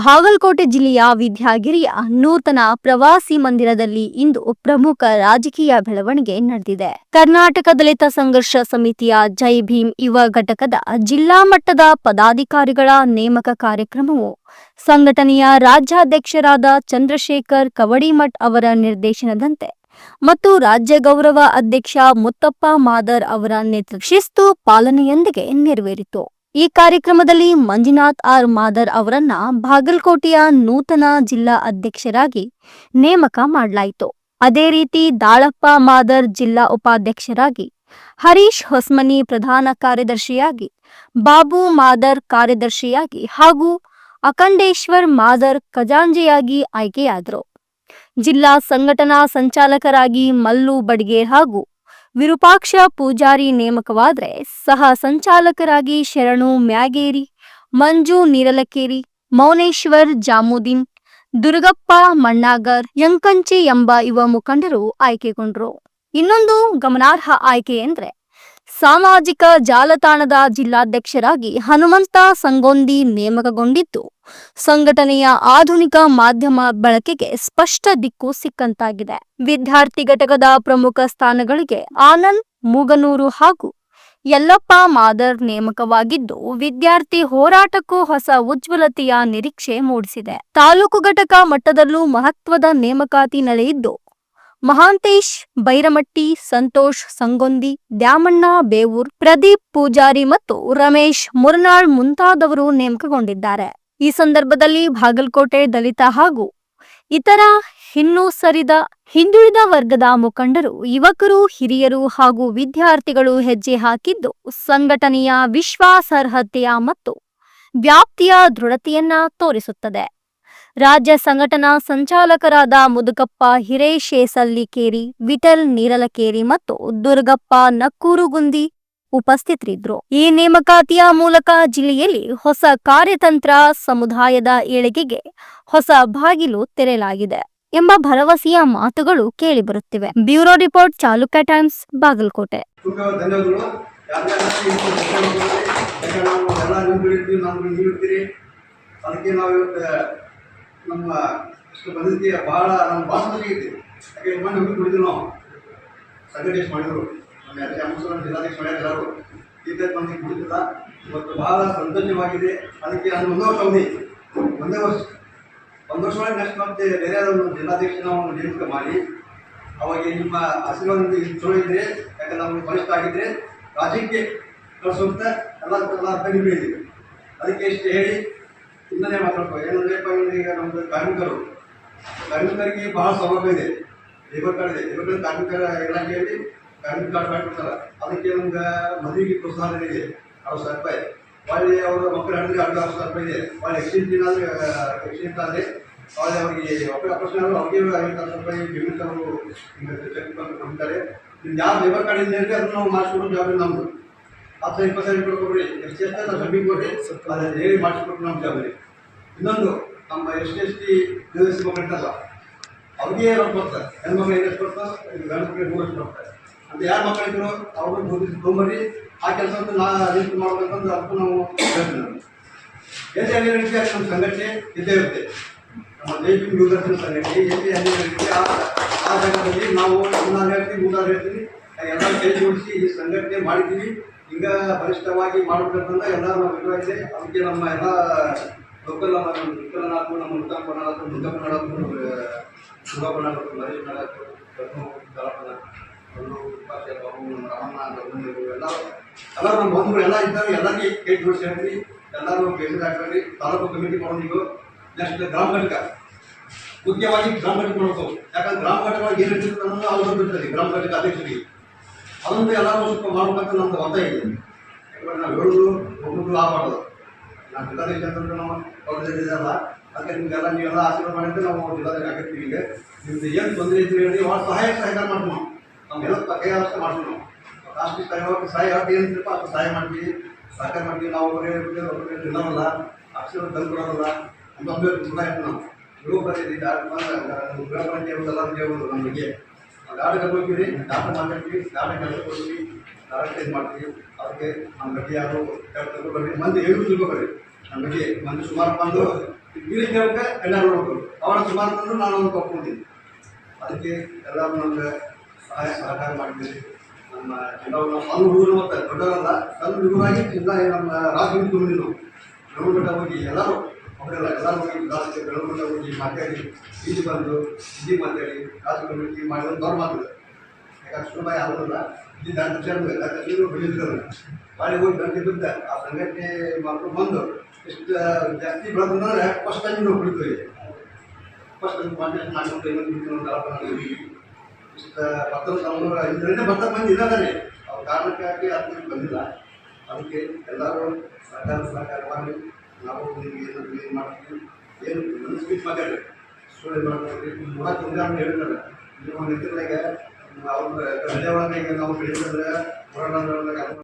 ಬಾಗಲಕೋಟೆ ಜಿಲ್ಲೆಯ ವಿದ್ಯಾಗಿರಿಯ ನೂತನ ಪ್ರವಾಸಿ ಮಂದಿರದಲ್ಲಿ ಇಂದು ಪ್ರಮುಖ ರಾಜಕೀಯ ಬೆಳವಣಿಗೆ ನಡೆದಿದೆ. ಕರ್ನಾಟಕ ದಲಿತ ಸಂಘರ್ಷ ಸಮಿತಿಯ ಜೈ ಭೀಮ್ ಯುವ ಘಟಕದ ಜಿಲ್ಲಾ ಮಟ್ಟದ ಪದಾಧಿಕಾರಿಗಳ ನೇಮಕ ಕಾರ್ಯಕ್ರಮವು ಸಂಘಟನೆಯ ರಾಜ್ಯಾಧ್ಯಕ್ಷರಾದ ಚಂದ್ರಶೇಖರ್ ಕವಡಿಮಠ್ ಅವರ ನಿರ್ದೇಶನದಂತೆ ಮತ್ತು ರಾಜ್ಯ ಗೌರವ ಅಧ್ಯಕ್ಷ ಮುತ್ತಪ್ಪ ಮಾದರ್ ಅವರ ನೇತೃತ್ವ ಶಿಸ್ತು ಪಾಲನೆಯೊಂದಿಗೆ ನೆರವೇರಿತು. ಈ ಕಾರ್ಯಕ್ರಮದಲ್ಲಿ ಮಂಜುನಾಥ್ ಆರ್ ಮಾದರ್ ಅವರನ್ನ ಬಾಗಲಕೋಟೆಯ ನೂತನ ಜಿಲ್ಲಾ ಅಧ್ಯಕ್ಷರಾಗಿ ನೇಮಕ ಮಾಡಲಾಯಿತು. ಅದೇ ರೀತಿ ದಾಳಪ್ಪ ಮಾದರ್ ಜಿಲ್ಲಾ ಉಪಾಧ್ಯಕ್ಷರಾಗಿ, ಹರೀಶ್ ಹೊಸ್ಮನಿ ಪ್ರಧಾನ ಕಾರ್ಯದರ್ಶಿಯಾಗಿ, ಬಾಬು ಮಾದರ್ ಕಾರ್ಯದರ್ಶಿಯಾಗಿ ಹಾಗೂ ಅಖಂಡೇಶ್ವರ್ ಮಾದರ್ ಖಜಾಂಜಿಯಾಗಿ ಆಯ್ಕೆಯಾದರು. ಜಿಲ್ಲಾ ಸಂಘಟನಾ ಸಂಚಾಲಕರಾಗಿ ಮಲ್ಲು ಬಡ್ಗೇರ್ ಹಾಗೂ ವಿರೂಪಾಕ್ಷ ಪೂಜಾರಿ ನೇಮಕವಾದರೆ ಸಹ ಸಂಚಾಲಕರಾಗಿ ಶರಣು ಮ್ಯಾಗೇರಿ, ಮಂಜು ನೀರಲಕೇರಿ ಮೌನೇಶ್ವರ್ ಜಾಮುದ್ದೀನ್, ದುರ್ಗಪ್ಪ ಮಣ್ಣಾಗರ್, ಯಂಕಂಚಿ ಎಂಬ ಯುವ ಮುಖಂಡರು ಆಯ್ಕೆಗೊಂಡರು. ಇನ್ನೊಂದು ಗಮನಾರ್ಹ ಆಯ್ಕೆ ಎಂದ್ರೆ ಸಾಮಾಜಿಕ ಜಾಲತಾಣದ ಜಿಲ್ಲಾಧ್ಯಕ್ಷರಾಗಿ ಹನುಮಂತ ಸಂಗೊಂದಿ ನೇಮಕಗೊಂಡಿದ್ದು, ಸಂಘಟನೆಯ ಆಧುನಿಕ ಮಾಧ್ಯಮ ಬಳಕೆಗೆ ಸ್ಪಷ್ಟ ದಿಕ್ಕು ಸಿಕ್ಕಂತಾಗಿದೆ. ವಿದ್ಯಾರ್ಥಿ ಘಟಕದ ಪ್ರಮುಖ ಸ್ಥಾನಗಳಿಗೆ ಆನಂದ್, ಮೂಗನೂರು ಹಾಗೂ ಯಲ್ಲಪ್ಪ ಮಾದರ್ ನೇಮಕವಾಗಿದ್ದು, ವಿದ್ಯಾರ್ಥಿ ಹೋರಾಟಕ್ಕೂ ಹೊಸ ಉಜ್ವಲತೆಯ ನಿರೀಕ್ಷೆ ಮೂಡಿಸಿದೆ. ತಾಲೂಕು ಘಟಕ ಮಟ್ಟದಲ್ಲೂ ಮಹತ್ವದ ನೇಮಕಾತಿ ನಡೆಯಿದ್ದು ಮಹಾಂತೇಶ್, ಬೈರಮಟ್ಟಿ, ಸಂತೋಷ್, ಸಂಗೊಂದಿ, ದ್ಯಾಮಣ್ಣ, ಬೇವೂರ್, ಪ್ರದೀಪ್, ಪೂಜಾರಿ ಮತ್ತು ರಮೇಶ್ ಮುರ್ನಾಳ್ ಮುಂತಾದವರು ನೇಮಕಗೊಂಡಿದ್ದಾರೆ. ಈ ಸಂದರ್ಭದಲ್ಲಿ ಬಾಗಲಕೋಟೆ ದಲಿತ ಹಾಗೂ ಇತರ ಹಿನ್ನೂ ಸರಿದ, ಹಿಂದುಳಿದ ವರ್ಗದ ಮುಖಂಡರು, ಯುವಕರು, ಹಿರಿಯರು ಹಾಗೂ ವಿದ್ಯಾರ್ಥಿಗಳು ಹೆಜ್ಜೆ ಹಾಕಿದ್ದು ಸಂಘಟನೆಯ ವಿಶ್ವಾಸಾರ್ಹತೆಯ ಮತ್ತು ವ್ಯಾಪ್ತಿಯ ದೃಢತೆಯನ್ನ ತೋರಿಸುತ್ತದೆ. ರಾಜ್ಯ ಸಂಘಟನಾ ಸಂಚಾಲಕರಾದ ಮುದುಕಪ್ಪ ಹಿರೇಶೇಸಲ್ಲಿಕೇರಿ ವಿಠಲ್ ನೀರಲಕೇರಿ ಮತ್ತು ದುರ್ಗಪ್ಪ ನಕ್ಕೂರುಗುಂದಿ ಉಪಸ್ಥಿತರಿದ್ದರು. ಈ ನೇಮಕಾತಿಯ ಮೂಲಕ ಜಿಲ್ಲೆಯಲ್ಲಿ ಹೊಸ ಕಾರ್ಯತಂತ್ರ ಸಮುದಾಯದ ಏಳಿಗೆಗೆ ಹೊಸ ಬಾಗಿಲು ತೆರೆಯಲಾಗಿದೆ ಎಂಬ ಭರವಸೆಯ ಮಾತುಗಳು ಕೇಳಿಬರುತ್ತಿವೆ. Bureau report, Chalukya Times, Bagalkot. ಅದಕ್ಕೆ ನಾವು ನಮ್ಮ ಇಷ್ಟು ಬಹಳ ನಮ್ಮ ಭಾಷೆ ಇದೆ. ಯಾಕೆ ಮಣ್ಣು ಹೋಗಿ ಕುಡಿದ್ರು ನಾವು ಸಂಘಟನೆ ಮಾಡಿದ್ರು. ನಮ್ಮ ಎಲ್ಲ ಜಿಲ್ಲಾಧ್ಯಕ್ಷ ಮಾಡ್ಯಾರ ಎಲ್ಲರೂ. ಈ ಟೈಪ್ ಮಂದಿ ಕುಡಿದಿಲ್ಲ ಇವತ್ತು ಭಾಳ ಸಂತೋಷವಾಗಿದೆ ಅದಕ್ಕೆ ಅದು ಒಂದು ವರ್ಷ ಅವಧಿ. ಒಂದೇ ವರ್ಷ. ಒಂದು ವರ್ಷ ಒಳಗೆ ನೆಕ್ಸ್ಟ್ ಮತ್ತೆ ಬೇರೆ ಒಂದು ಜಿಲ್ಲಾಧ್ಯಕ್ಷನ ಒಂದು ನೇಮಕ ಮಾಡಿ. ಅವಾಗ ನಿಮ್ಮ ಆಶೀರ್ವಾದ ಚಲೋ ಇದ್ರೆ ಯಾಕಂದ್ರೆ ನಮ್ಗೆ ಬಲಿಷ್ಠ ಆಗಿದ್ರೆ ರಾಜ್ಯಕ್ಕೆ ಕಳಿಸುವಂತ ಎಲ್ಲ ಎಲ್ಲ ಇದೆ ಅದಕ್ಕೆ ಇಷ್ಟು ಹೇಳಿ ಇನ್ನನೇ ಮಾತಾಡ್ಕೋ. ಏನಂದ್ರಪ್ಪ ಅಂದ್ರೆ ಈಗ ನಮ್ದು ಕಾರ್ಮಿಕರು. ಕಾರ್ಮಿಕರಿಗೆ ಬಹಳ ಸೌಲಭ್ಯ ಇದೆ. ಲೇಬರ್ ಕಾರ್ಡ್ ಇದೆ. ಲೇಬರ್ ಕಾರ್ಡ್ ಕಾರ್ಮಿಕರ ಇಲಾಖೆಯಲ್ಲಿ ಕಾರ್ಮಿಕ ಕಾರ್ಡ್ ಮಾಡ್ಕೊಡ್ತಾರೆ. ಅದಕ್ಕೆ ನಮ್ಗೆ ಮದುವೆಗೆ ಪ್ರೋತ್ಸಾಹ ಇದೆ ಅರವತ್ತು ಸಾವಿರ ರೂಪಾಯಿ. ಒಳ್ಳೆ ಅವರ ಮಕ್ಕಳ ಹಣ್ಣಿಗೆ ಅರ್ಧ ಅರವತ್ತು ಸಾವಿರ ರೂಪಾಯಿ ಇದೆ. ಒಳ್ಳೆ ಎಕ್ಸ್ಚೇಂಜ್ ಏನಾದ್ರೆ ಎಕ್ಸ್ಚೇಂಜ್ ಆದರೆ ಒಳ್ಳೆ ಅವರಿಗೆ ಒಬ್ಬರು ಆಪರೇಷನ್ ಆದರೂ ಅವ್ರಿಗೆ ಐವತ್ತು ಸಾವಿರ ರೂಪಾಯಿ ಪೇಮೆಂಟ್ ಅವರು ಚೆಕ್ ನಿಮ್ಗೆ ಯಾವ ಲೇಬರ್ ಕಾರ್ಡ್ ಇದೆ ಅಂದರೆ ಅದನ್ನ ನಾವು ಮಾಡಿಸ್ಕೊಂಡು ಜಾಬ್ ನಮ್ಮದು ಹತ್ತು ಇಪ್ಪತ್ತು ಸಾವಿರ ಕೊಡ್ರಿ ಎಷ್ಟು ಎಷ್ಟು ನಾವು ಕಮ್ಮಿ ಕೊಡ್ರಿ. ಅದನ್ನು ಹೇಳಿ ಮಾಡಿಸ್ಕೊಟ್ಟು ನಮ್ಮ ಜಾಬರಿ ಇನ್ನೊಂದು, ನಮ್ಮ ಎಸ್ ಟಿ ಎಸ್ ಟಿ ದೇವಸ್ಥಾನ ಮಕ್ಕಳು ಇರ್ತಲ್ಲ ಅವ್ರಿಗೆ ರೊಕ್ಕ ಕೊಡ್ತಾರೆ. ಹೆಣ್ಮಕ್ಳು ಏನು ಎಷ್ಟು ಕೊಡ್ತಾರೆ ಗಂಡು ಮಕ್ಕಳಿಗೆ ನೂರು ಎಷ್ಟು ಕೊಡ್ತಾರೆ. ಅಂತ ಯಾರು ಮಕ್ಕಳು ಇದ್ರು ಅವ್ರಿಗೆ ತೊಗೊಂಬರಿ ಆ ಕೆಲಸ ನಾ ಲಿಸ್ಟ್ ಮಾಡ್ಬೇಕಂತ ಅದಕ್ಕೂ ನಾವು ಹೇಳ್ತೀವಿ ನಾವು. ಎಲ್ಲಿ ಅಲ್ಲಿ ನಮ್ಮ ಸಂಘಟನೆ ಇದ್ದೇ ಇರುತ್ತೆ. ನಮ್ಮ ಜೈಪಿ ಯುವಕರ ಸಂಘಟನೆ ಎಲ್ಲಿ ಅಲ್ಲಿ ಆ ಜಾಗದಲ್ಲಿ ನಾವು ನಾನು ಹೇಳ್ತೀವಿ ಮೂದಾರು ಹೇಳ್ತೀವಿ. ಎಲ್ಲ ಕೈ ಜೋಡಿಸಿ ಈ ಸಂಘಟನೆ ಮಾಡಿದ್ದೀವಿ. ಹಿಂಗ ಬಲಿಷ್ಠವಾಗಿ ಮಾಡಬೇಕಂತ ಎಲ್ಲ ನಾವು ನಿರ್ವಹಿಸಿ ಅದಕ್ಕೆ ನಮ್ಮ ಎಲ್ಲ ಲೋಕಲ್ ನಮ್ಮ ವಿಠಲನಾಥ್ ನಮ್ಮ ಉತ್ತರ ಕನ್ನಡ ಸುಗಪ್ಪನಾಥ್ ಕನ್ನಡ ನಾಥ್ ಕನ್ನಡ ಗೌರವ ಎಲ್ಲ ಎಲ್ಲರೂ ನಮ್ಮ ಬಂಧುಗಳು ಎಲ್ಲ ಇದ್ದಾರೆ. ಎಲ್ಲರಿಗೆ ಕೈ ಜೋಡಿಸಿ ಹೇಳ್ತೀವಿ ಎಲ್ಲರೂ ಭೇಟಿ ಹಾಕ್ರಿ ತಾಲೂಕು ಕಮಿಟಿ ಮಾಡೋದು ನೆಕ್ಸ್ಟ್ ಗ್ರಾಮ ಘಟಕ. ಮುಖ್ಯವಾಗಿ ಗ್ರಾಮ ಘಟಕ ಮಾಡೋದು ಯಾಕಂದ್ರೆ ಗ್ರಾಮ ಘಟಕ ಏನು ಇರ್ತದೆ ಅನ್ನೋದು ಅವ್ರು ಬಿಡ್ತಾರೆ ಗ್ರಾಮ ಘಟಕ ಅಧ್ಯಕ್ಷರಿಗೆ. ಅದೊಂದು ಎಲ್ಲರೂ ಸ್ವಲ್ಪ ಮಾಡ್ಬೇಕಂತ ನಮ್ದು ಒತ್ತಾಯ ಇದೆ. ನಾವು ಹೇಳೋದು ಒಬ್ಬರು ಆಗಬಾರ್ದು. ನಾವು ಜಿಲ್ಲಾಧ್ಯಕ್ಷ ಅಂತಂದ್ರೆ ನಾವು ಅದಕ್ಕೆ ನಿಮಗೆಲ್ಲ ನೀವೆಲ್ಲ ಆಶೀರ್ವಾದ ಮಾಡಿದ್ರೆ ನಾವು ಆಗಿರ್ತೀವಿ ಈಗ. ನಿಮ್ದು ಏನು ತೊಂದರೆ ಇದ್ರೆ ಹೇಳಿ ಸಹಾಯ ಸಹಕಾರ ಮಾಡ್ತೀವಿ ನಾವು. ನಮ್ಮ ಎಲ್ಲ ಮಾಡ್ತೀವಿ ನಾವು. ಸಹಾಯ ಸಹಾಯ ಏನಿರ್ತೀರಪ್ಪ ಅದು ಸಹಾಯ ಮಾಡ್ತೀವಿ. ಸಹಕಾರ ಮಾಡ್ತೀವಿ. ನಾವು ಅವರೇ ತಿನ್ನೋಲ್ಲ ಅಕ್ಷರ ತಂದು ಕೊಡೋಲ್ಲ ಅಂತ ತುಂಬ ಇತ್ತು ನಾವು ಪಂಚಾಯತ್ ಎಲ್ಲ ಹೇಳ್ಬೋದು ನಮ್ಮ ಬಗ್ಗೆ. ಗಾಡಿ ಹೋಗ್ತೀವಿ ಡಾಕ್ಟರ್ ಮಾತಾಡ್ತೀವಿ ಗಾಡಿ ಕೆಲಸ ಕೊಡ್ತೀವಿ ಗಾಡಿ ಇದು ಮಾಡ್ತೀವಿ ಅದಕ್ಕೆ ನಮ್ಮ ಬಗ್ಗೆ ಯಾರು ಬರ್ರಿ ಮಂದಿ ಹೇಳಿ ತಿಳ್ಕೊಬರ್ರಿ ನಮ್ಮ ಬಗ್ಗೆ ಮಂದಿ ಸುಮಾರು ಬಂದು ಇಲ್ಲಿ ಕೇಳಕ್ಕೆ ಕನ್ನಡ ನೋಡ್ಬೇಕು ಅವರ ಸುಮಾರು ಬಂದು ನಾನು ಒಂದು ಒಪ್ಕೊಂಡಿದ್ದೆ ಅದಕ್ಕೆ ಎಲ್ಲರೂ ನಮ್ಗೆ ಸಹಾಯ, ಸಹಕಾರ ಮಾಡಿದ್ದೀರಿ ನಮ್ಮ ಕೆಲವು ನಾವು ಸಣ್ಣ ಹುಡುಗರು ಮತ್ತು ದೊಡ್ಡವರಲ್ಲ ಸಣ್ಣ ಹುಡುಗರಾಗಿ ಎಲ್ಲ ನಮ್ಮ ರಾಜಕೀಯ ತುಂಬಿದ್ವಿ ನಾವು. ಬೆಳಗುಂಟ ಹೋಗಿ ಎಲ್ಲರೂ ಅವರೆಲ್ಲ ಜಾಸ್ತಿ ಬೆಳಗುಂಟ ಹೋಗಿ ಮಾತಾಡಿ ಇಲ್ಲಿ ಬಂದು ಇಲ್ಲಿ ಮಾತಾಡಿ ರಾಜಕೀಯ ಮಾಡಿದ್ರು ದೊಡ್ಡ ಮಾತು ಯಾಕಂದ್ರೆ ಸುಲಭ ಯಾವುದಲ್ಲ ಇಲ್ಲಿ ನಾನು ಸೇರ್ಬೇಕು ಯಾಕಂದ್ರೆ ಬೆಳೆದಿದ್ದಾರೆ ಬಾಳಿ ಹೋಗಿ ಬೆಳಗ್ಗೆ ಬಿದ್ದ, ಆ ಸಂಘಟನೆ ಮಕ್ಕಳು ಬಂದು ಎಷ್ಟು ಜಾಸ್ತಿ ಬೆಳೆದಂದ್ರೆ ಫಸ್ಟ್ ಟೈಮ್ ನಾವು ಬಿಡ್ತೀವಿ ಫಸ್ಟ್ ಟೈಮ್ ಮಾಡಿ ನಾಲ್ಕು ನಾಲ್ಕು ಇಷ್ಟು ಹತ್ತೊಂದು ಸಾವಿರ ಐದರಿಂದ ಬರ್ತಾ ಮಂದಿ ಇದ್ದಾರೆ ಅವ್ರ ಕಾರಣಕ್ಕಾಗಿ ಅದಕ್ಕೆ ಬಂದಿಲ್ಲ. ಅದಕ್ಕೆ ಎಲ್ಲರೂ ಸರ್ಕಾರ ಸಹಕಾರ ಮಾಡಿ ನಾವು ನಿಮಗೆ ಏನು ಮಾಡ್ತೀವಿ. ಏನು ನನ್ನ ಸ್ಪೀಚ್ ಮಾತಾಡಿ ಸುಳ್ಳು ಮಾಡ್ತೀವಿ ಉದಾಹರಣೆ ಹೇಳಿದ್ದಾರೆ ನಿಮ್ಮ ನಿಂತಿರುವಾಗ ಅವ್ರ ಹಳ್ಳಿ ಒಳಗೆ ನಾವು ಬೆಳೀತಂದ್ರೆ ಹೊರಗಡೆ